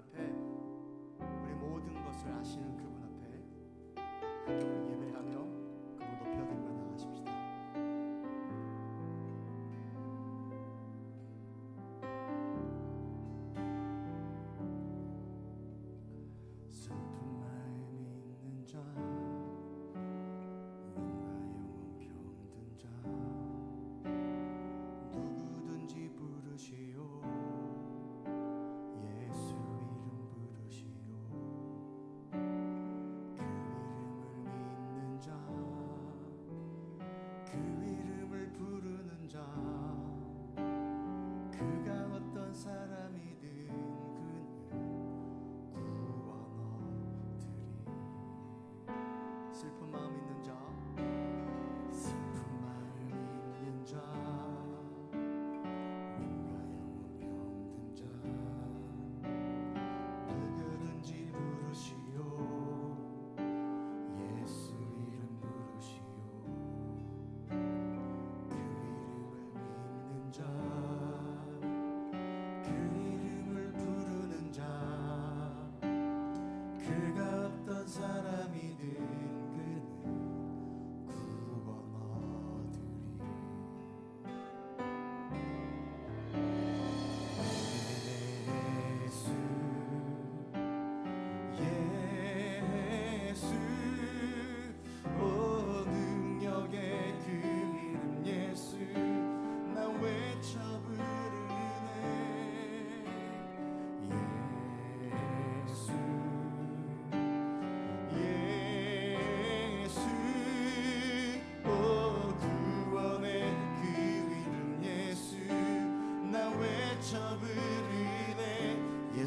앞에 우리 모든 것을 아시는 그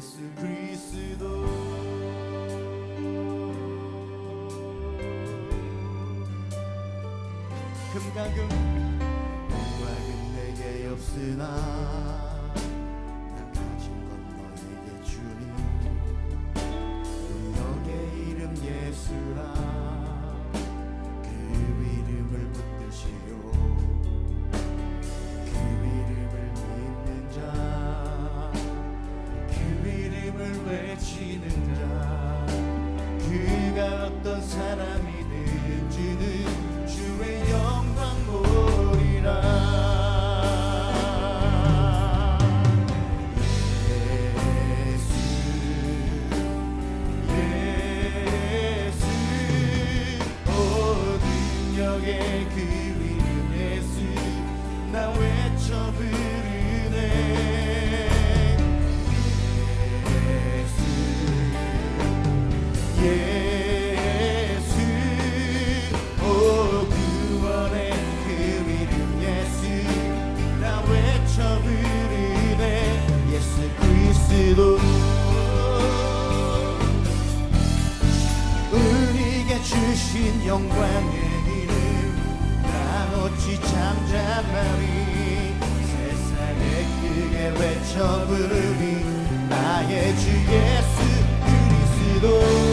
예수 그리스도. 금가금 영광은 내게 없으나 나 외쳐 부르네. 예수 예수 오 그 구원의 그 이름 예수 나 외쳐 부르네. 예수 그리스도. 없이 잠잠하리 세상에 크게 외쳐 부르니 나의 주 예수 그리스도.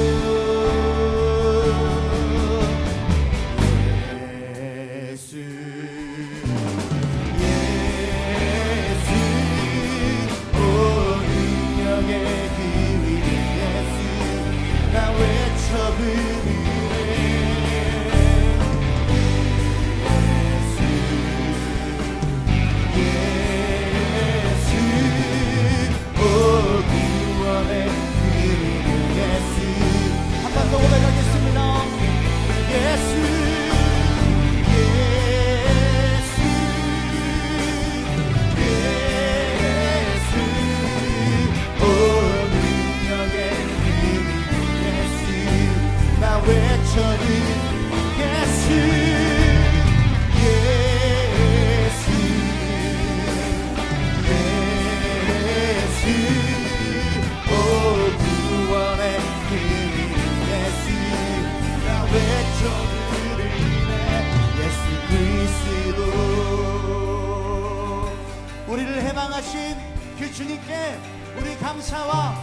그 주님께 우리 감사와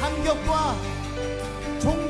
감격과 존